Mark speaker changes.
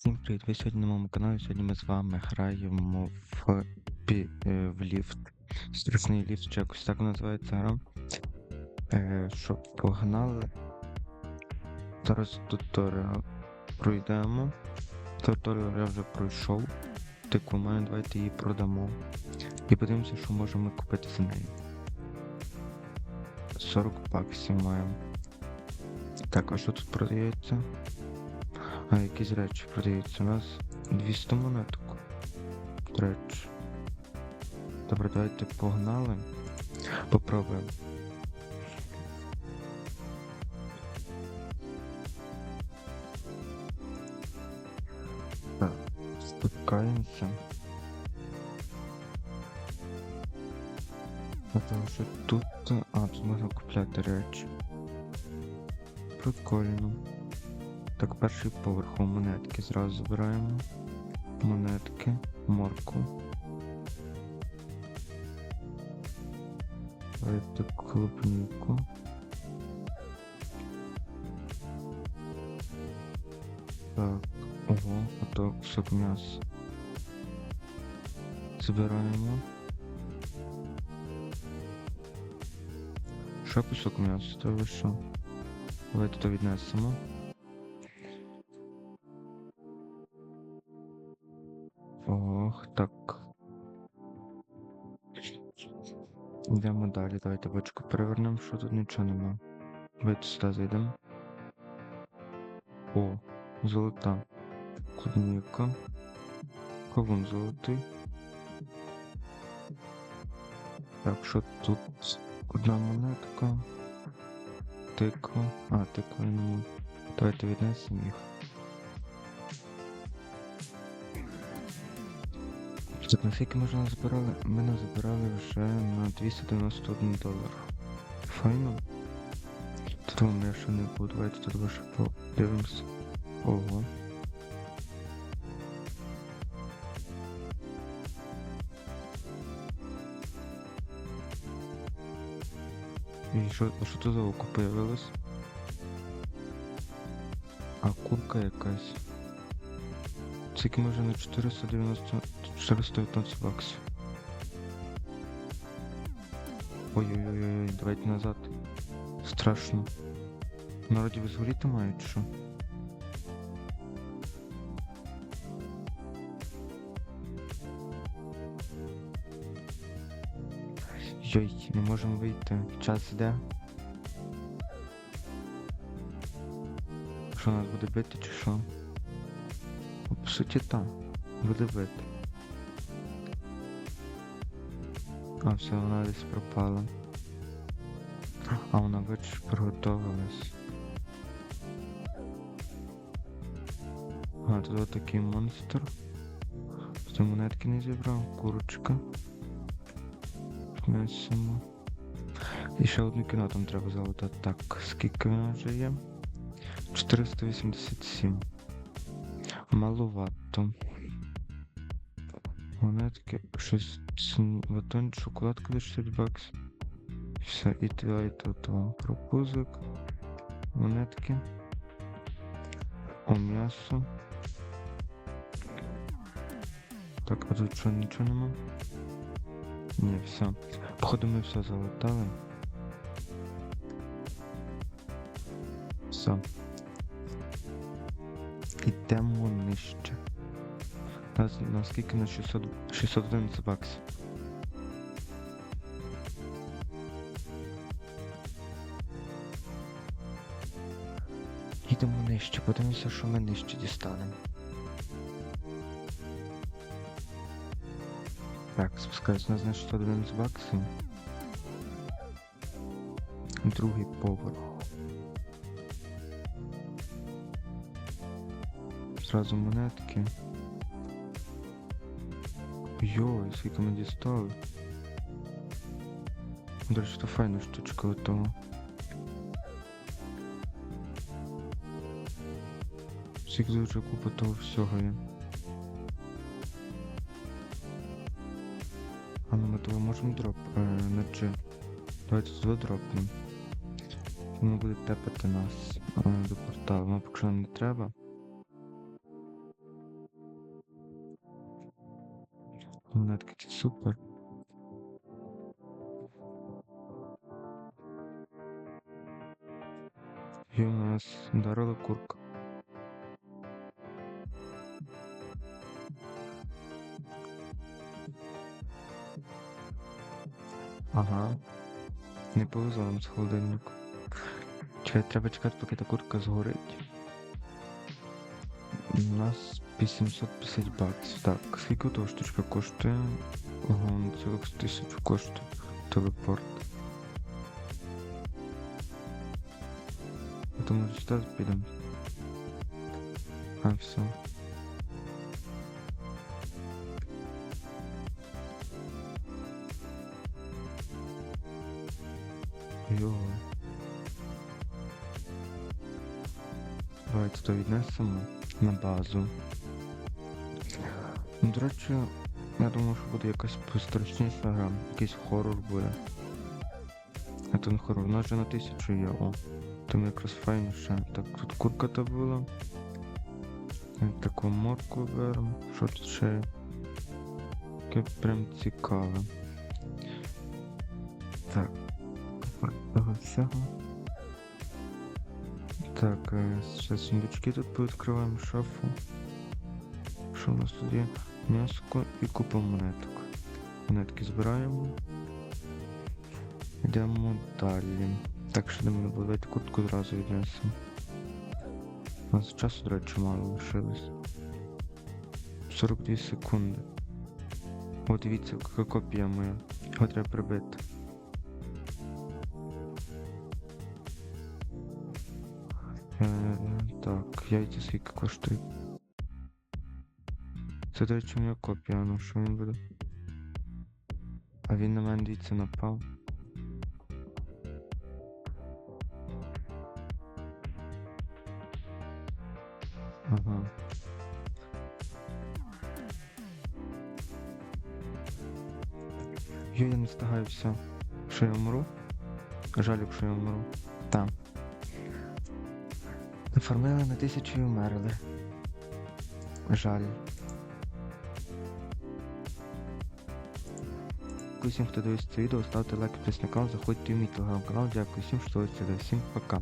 Speaker 1: Всім привіт! Ви сьогодні на моєму каналі. Сьогодні ми з вами граємо в, е, в ліфт. Страшний ліфт, чи якось так називається гра. Е, що, погнали. Зараз туторіал пройдемо. Туторіал я вже пройшов. Таку в мене давайте її продамо. І подивимося, що можемо купити за неї. 40 баксів маємо. Так, а що тут продається? А, якісь речі продаються. У нас 200 монеток. Речі. Добре, давайте погнали. Попробуємо. Так, спускаємося. А Тому що тут. А, тут можна купляти речі. Прикольно. Так, перший поверх у монетки зразу збираємо. Монетки, морку. Давайте клубнику. Так, ого, ото кусок м'яса. Збираємо. Ще кусок м'яса, то ви що? Давайте то віднесемо. Ох, так. Йдемо далі. Давайте бочку перевернемо, що тут нічого нема. Давайте сюди зайдемо. О, золота. Клубніка. Кавун золотий. Так, що тут? Одна монетка. Тиква. А, тиква не. Давайте віднесемо їх. Так, наскільки ми вже назбирали? Ми назбирали вже на 291 долар. Файно. Тут у мене ще не було. Давайте тут лише подивимося. Ого. І що, що тут за око появилось? А курка якась. Скільки ми вже на 490... 419 баксів. Ой-ой-ой, давайте назад. Страшно. Народі ви згоріти мають, що? Йой, не можемо вийти. Час йде. Що нас буде бити чи що? Суті так. Буде бити. А, все, вона десь пропала. А вона бачиш приготувалась. А, тут отакий монстр. З монетки не зібрав, курочка. Внесемо. І ще одне кіно там треба залутати. Так, скільки вона вже є? 487. Маловато. Монетки, щось батон, шоколадка до 60 баксів. Все, і твій і вам пропузик. Монетки. О, м'ясо. Так, а тут що, нічого нема? Ні, все. Походу ми все залутали. Все. Ідемо нижче. Нас, наскільки на 600, 611 баксів. Їдемо нижче, подивимося, що ми нижче дістанемо. Так, спускаюсь на 611 баксів. Другий поверх. Зразу монетки. Йой, скільки ми дістали. До речі, то файна штучка у того. Скільки дуже купа того всього є. А ну ми того можемо дроп е, на G. Давайте туди дропнемо. Воно буде тепати нас е, до порталу. Ну, поки що нам не треба. Монетки супер. І у нас дарила курка. Ага. Не повезло нам з холодильнику. Чекай, треба чекати, поки та курка згорить. У нас 850 баксів. Так, скільки того штучка коштує? Ого, ну цілих 1000 коштує телепорт. Думаю, сюди підемо. А, все. Йо. Давайте то віднесемо на базу. Ну, до речі, я думав, що буде якась пострашніша гра, якийсь хорор буде. А то хорор, у нас же на тисячу є, о. Там якраз файніше. Так, тут курка та була. Таку морку беремо. Що тут ще? Таке прям цікаве. Так. Всього. Так, е, зараз сундучки тут повідкриваємо шафу. Що у нас тут є? М'яско і купа монеток. Монетки збираємо. Йдемо далі. Так, що було, давайте куртку зразу віднесемо. У нас часу, до речі, мало лишилось. 42 секунди. О, дивіться, яка копія моя. Його треба прибити. Е, так, яйця скільки коштують. Це, до речі, моя копія, ну що він буде? А він на мене дивіться напав. Ага. Йо, я не встигаю все. Що я вмру? Жаль, якщо я вмру. Там. Нафармили на тисячу і вмерли. Жаль. Дякую всім, хто дивився це відео, ставте лайк, підписникам, заходьте в мій телеграм-канал. Дякую всім, що дивилися. Всім пока.